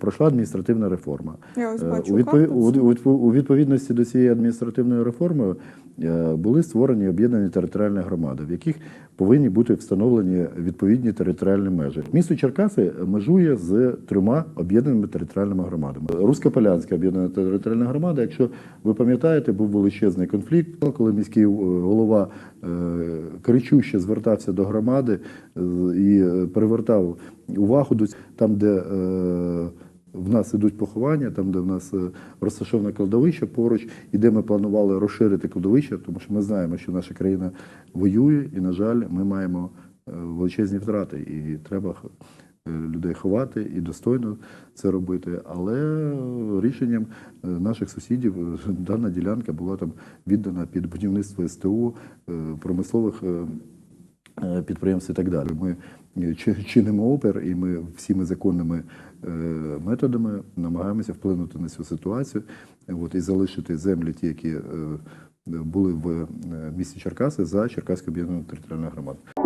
Пройшла адміністративна реформа. Я ось Е, бачу у, у, відповідності до цієї адміністративної реформи е, були створені об'єднані територіальні громади, в яких повинні бути встановлені відповідні територіальні межі. Місто Черкаси межує з трьома об'єднаними територіальними громадами. Русько-Полянська об'єднана територіальна громада. Якщо ви пам'ятаєте, був величезний конфлікт, коли міський е, голова кричуще звертався до громади і привертав увагу до там, де в нас ідуть поховання, там, де в нас е, розташоване кладовище поруч, і де ми планували розширити кладовище, тому що ми знаємо, що наша країна воює, і, на жаль, ми маємо е, величезні втрати, і треба е, людей ховати і достойно це робити. Але рішенням наших сусідів дана ділянка була там віддана під будівництво СТО е, промислових. Е, підприємств і так далі. Ми е, чинимо опір, і ми всіми законними е, методами намагаємося вплинути на цю ситуацію от, і залишити землі, ті, які були в місті Черкаси за Черкаською об'єднаною територіальною громадою.